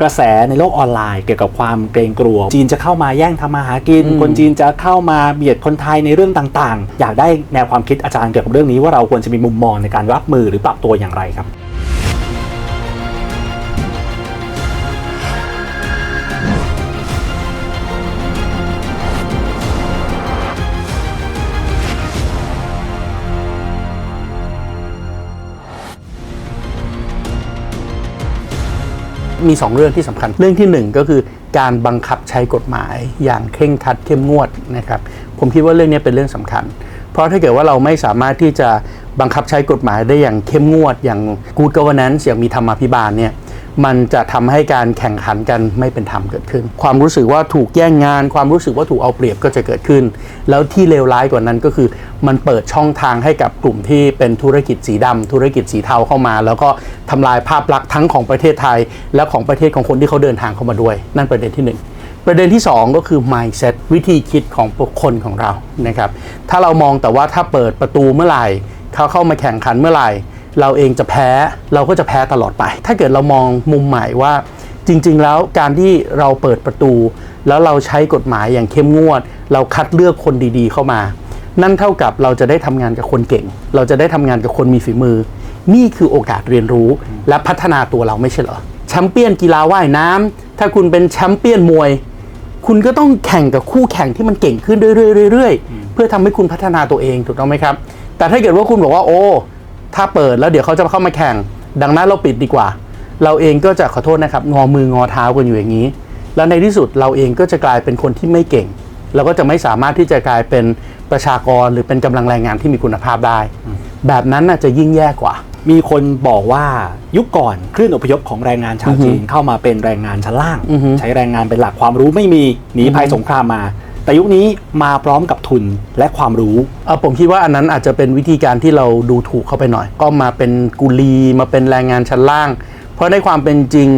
กระแสในโลกออนไลน์เกี่ยวกับความเกรงกลัว จีนจะเข้ามาแย่งทำมาหากินอืมคนจีนจะเข้ามาเบียดคนไทยในเรื่องต่างๆ อยากได้แนวความคิดอาจารย์เกี่ยวกับเรื่องนี้ว่าเราควรจะมีมุมมองในการรับมือหรือปรับตัวอย่างไรครับ มี 2 เรื่องที่สำคัญ เรื่องที่ 1 ก็คือการบังคับใช้กฎหมายอย่างเคร่งครัดเข้มงวดนะครับผมคิดว่าเรื่องนี้เป็นเรื่องสำคัญ เพราะถ้าเกิดว่าเราไม่สามารถที่จะบังคับใช้กฎหมายได้อย่างเข้มงวด อย่าง good governance อย่างมีธรรมาภิบาลเนี่ย มันจะทำให้การแข่งขันกันไม่เป็นธรรมเกิดขึ้น ความรู้สึกว่าถูกแย่งงาน ความรู้สึกว่าถูกเอาเปรียบก็จะเกิดขึ้น แล้วที่เลวร้ายกว่านั้นก็คือ มันเปิดช่องทางให้กับกลุ่มที่เป็นธุรกิจสีดำธุรกิจสีเทาเข้ามา แล้วก็ทำลายภาพลักษณ์ทั้งของประเทศไทย และของประเทศของคนที่เขาเดินทางเข้ามาด้วย นั่นประเด็นที่หนึ่งประเด็นที่ 2 ก็คือ mindset วิธีคิดของคนของเรานะครับถ้าเรามองแต่ว่าถ้าเปิดประตูเมื่อไหร่เขาเข้ามาแข่งขันเมื่อไหร่ เราเองจะแพ้เราก็จะแพ้ตลอดไป ถ้าเกิดเรามองมุมใหม่ว่าจริง ๆ แล้วการที่เราเปิดประตู แล้วเราใช้กฎหมายอย่างเข้มงวด เราคัดเลือกคนดีๆ เข้ามา นั่นเท่ากับเราจะได้ทำงานกับคนเก่ง เราจะได้ทำงานกับคนมีฝีมือ นี่คือโอกาสเรียนรู้และพัฒนาตัวเราไม่ใช่เหรอแชมเปี้ยนกีฬาว่ายน้ำถ้าคุณเป็นแชมเปี้ยนมวย คุณก็ต้องแข่งกับคู่แข่งที่มันเก่งขึ้นเรื่อยๆเพื่อทำให้คุณพัฒนาตัวเองถูกต้องไหมครับ แต่ถ้าเกิดว่าคุณบอกว่าโอ้ ถ้าเปิดแล้วเดี๋ยวเขาจะเข้ามาแข่ง ดังนั้นเราปิดดีกว่า เราเองก็จะขอโทษนะครับ งอมืองอเท้ากันอยู่อย่างนี้ แล้วในที่สุดเราเองก็จะกลายเป็นคนที่ไม่เก่ง เราก็จะไม่สามารถที่จะกลายเป็นประชากรหรือเป็นกำลังแรงงานที่มีคุณภาพได้ แบบนั้นน่าจะยิ่งแย่กว่า มีคนบอกว่ายุคก่อนคลื่นอพยพของแรงงานชาวจีนเข้ามาเป็นแรงงานชั้นล่างอือฮึใช้แรงงานเป็นหลักความรู้ไม่มีหนีภัยสงครามมา แต่ยุคนี้มาพร้อมกับทุนและความรู้เออผมคิดว่าอันนั้นอาจจะเป็นวิธีการที่เราดูถูกเข้าไปหน่อย ก็มาเป็นกุลีมาเป็นแรงงานชั้นล่าง เพราะในความเป็นจริง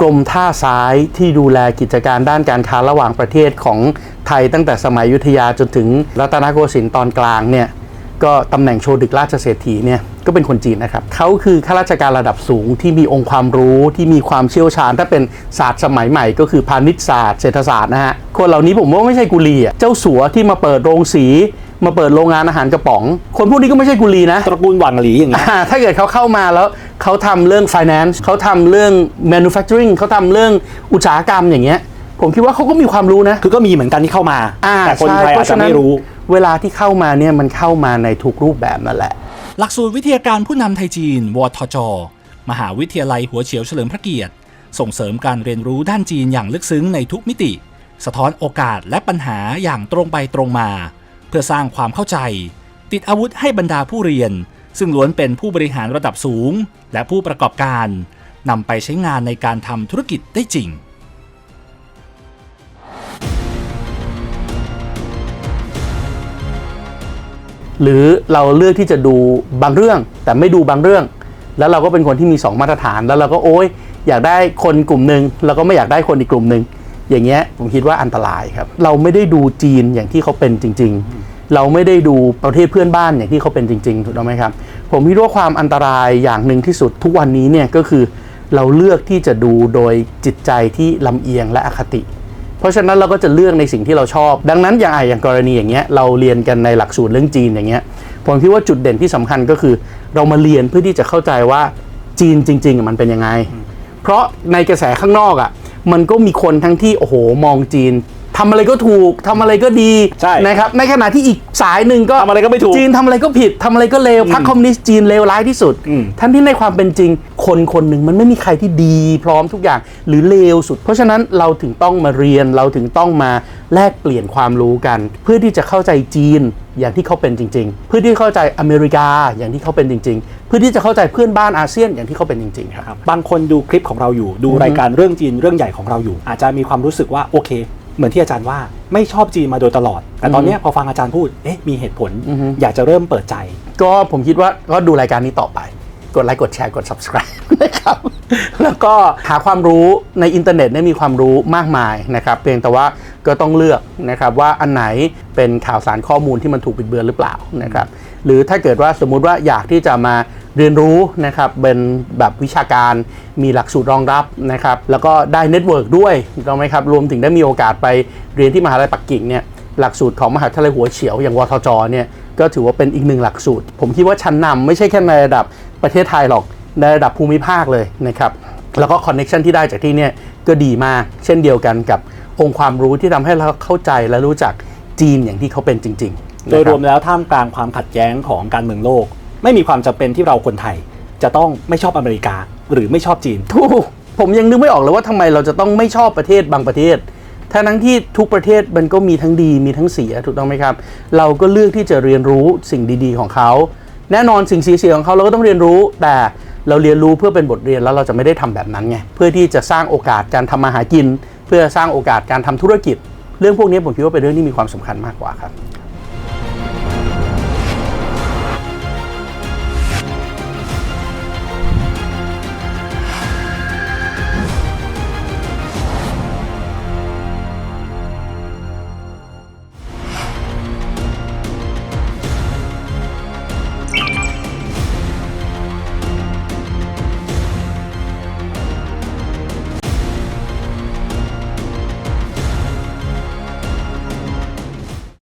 กรมท่าซ้ายที่ดูแลกิจการด้านการค้าระหว่างประเทศของไทยตั้งแต่สมัยยุทธยาจนถึงรัตนโกสินทร์ตอนกลางเนี่ย ก็ตำแหน่งโชดึกราชเศรษฐีเนี่ยก็เป็นคนจีนนะครับเขาคือข้าราชการระดับสูงที่มีองค์ความรู้ที่มีความเชี่ยวชาญ ถ้าเป็นศาสตร์สมัยใหม่ ก็คือพาณิชยศาสตร์เศรษฐศาสตร์นะฮะคนเหล่านี้ผมว่าไม่ใช่กุลีอะเจ้าสัวที่มาเปิดโรงสี มาเปิดโรงงานอาหารกระป๋อง คนพวกนี้ก็ไม่ใช่กุลีนะตระกูลหวังหลีอย่างนี้ยอ่าถ้าเกิดเขาเข้ามาแล้วเขาทำเรื่อง finance เขาทำเรื่อง manufacturing เขาทำเรื่องอุตสาหกรรมอย่างเงี้ยผมคิดว่าเขาก็มีความรู้นะ คือก็มีเหมือนกันที่เข้ามาอ่าแต่คนใช่ไทยเพอาจราะจะฉะนั้นไม่รู้ เวลาที่เข้ามาเนี่ยมันเข้ามาในทุกรูปแบบนั่นแหละ หลักสูตรวิทยาการผู้นำไทยจีน วทจ มหาวิทยาลัยหัวเฉียวเฉลิมพระเกียรติ ส่งเสริมการเรียนรู้ด้านจีนอย่างลึกซึ้งในทุกมิติ สะท้อนโอกาสและปัญหาอย่างตรงไปตรงมา เพื่อสร้างความเข้าใจ ติดอาวุธให้บรรดาผู้เรียน ซึ่งล้วนเป็นผู้บริหารระดับสูง และผู้ประกอบการนำไปใช้งานในการทำธุรกิจได้จริง หรือเราเลือกที่จะดูบางเรื่อง แต่ไม่ดูบางเรื่อง แล้วเราก็เป็นคนที่มี 2 มาตรฐาน แล้วเราก็โอ๊ยอยากได้คนกลุ่มหนึ่งเราก็ไม่อยากได้คนอีกกลุ่มหนึ่งอย่างเงี้ยผมคิดว่าอันตรายครับ เราไม่ได้ดูจีนอย่างที่เขาเป็นจริง ๆ เราไม่ได้ดูประเทศเพื่อนบ้านอย่างที่เขาเป็นจริงๆถูกต้องไหมครับ ผมคิดว่าความอันตรายอย่างหนึ่งที่สุดทุกวันนี้เนี่ยก็คือเราเลือกที่จะดูโดยจิตใจที่ลำเอียงและอคติ เพราะฉะนั้นเราก็จะเลือกในสิ่งที่เราชอบ ดังนั้นอย่างไอะอย่างกรณีอย่างเงี้ยเราเรียนกันในหลักสูตรเรื่องจีนอย่างเงี้ยผมคิดว่าจุดเด่นที่สำคัญก็คือ เรามาเรียนเพื่อที่จะเข้าใจว่าจีนจริงๆอะมันเป็นยังไง เพราะในกระแสข้างนอกอะมันก็มีคนทั้งที่โอ้โหมองจีนทำอะไรก็ถูกทำอะไรก็ดีใช่นะครับในขณะที่อีกสายหนึ่งก็ทำอะไรก็ไม่ถูกจีนทำอะไรก็ผิดทำอะไรก็เลวพรรคคอมมิวนิสต์จีนเลวร้ายที่สุดอืมทั้งที่ในความเป็นจริง คนคนหนึ่งมันไม่มีใครที่ดีพร้อมทุกอย่างหรือเลวสุด เพราะฉะนั้นเราถึงต้องมาเรียนเราถึงต้องมาแลกเปลี่ยนความรู้กัน เพื่อที่จะเข้าใจจีนอย่างที่เขาเป็นจริง ๆ เพื่อที่เข้าใจอเมริกาอย่างที่เขาเป็นจริง ๆ เพื่อที่จะเข้าใจเพื่อนบ้านอาเซียนอย่างที่เขาเป็นจริงๆครับครับบางคนดูคลิปของเราอยู่ดูอือฮึรายการเรื่องจีนเรื่องใหญ่ของเราอยู่ อาจจะมีความรู้สึกว่าโอเคเหมือนที่อาจารย์ว่าไม่ชอบจีนมาโดยตลอด แต่ตอนเนี้ยพอฟังอาจารย์พูดเอ๊ะมีเหตุผลอือฮึอยากจะเริ่มเปิดใจ ก็ผมคิดว่าก็ดูรายการนี้ต่อไป กดไลค์กดแชร์กด subscribe นะครับแล้วก็หาความรู้ในอินเทอร์เน็ตเนี่ยมีความรู้มากมายนะครับ เพียงแต่ว่าก็ต้องเลือกนะครับว่าอันไหนเป็นข่าวสารข้อมูลที่มันถูกบิดเบือนหรือเปล่านะครับหรือถ้าเกิดว่าสมมุติว่าอยากที่จะมาเรียนรู้นะครับเป็นแบบวิชาการมีหลักสูตรรองรับนะครับแล้วก็ได้เน็ตเวิร์กด้วยถูกไหมครับรวมถึงได้มีโอกาสไปเรียนที่มหาลัยปักกิ่งเนี่ยหลักสูตรของมหาวิทยาลัยหัวเฉียวอย่างวทจเนี่ยก็ถือว่าเป็นอีกหนึ่งหลักสูตร ผมคิดว่าชั้นนำไม่ใช่แค่ในระดับ ประเทศไทยหรอกในระดับภูมิภาคเลยนะครับแล้วก็คอนเน็ชันที่ได้จากที่เนี่ยก็ดีมากเช่นเดียวกันกับองค์ความรู้ที่ทำให้เราเข้าใจและรู้จักจีนอย่างที่เขาเป็นจริง ๆ โดยนะครบวมแล้วท่ามกลางความขัดแย้งของการเมืองโลก ไม่มีความจำเป็นที่เราคนไทย จะต้องไม่ชอบอเมริกา หรือไม่ชอบจีนถูกผมยังนึกไม่ออกเลยว่าทำไมเราจะต้องไม่ชอบประเทศบางประเทศทั้งทั้งที่ทุกประเทศมันก็มีทั้งดีมีทั้งเสียถูกต้องไหมครับ เราก็เลือกที่จะเรียนรู้สิ่งดี ๆ ของเขา แน่นอนสิ่งเสียของเขาเราก็ต้องเรียนรู้ แต่เราเรียนรู้เพื่อเป็นบทเรียนแล้วเราจะไม่ได้ทำแบบนั้นไงเพื่อที่จะสร้างโอกาสการทำมาหากิน เพื่อสร้างโอกาสการทำธุรกิจ เรื่องพวกนี้ผมคิดว่าเป็นเรื่องที่มีความสำคัญมากกว่าครับ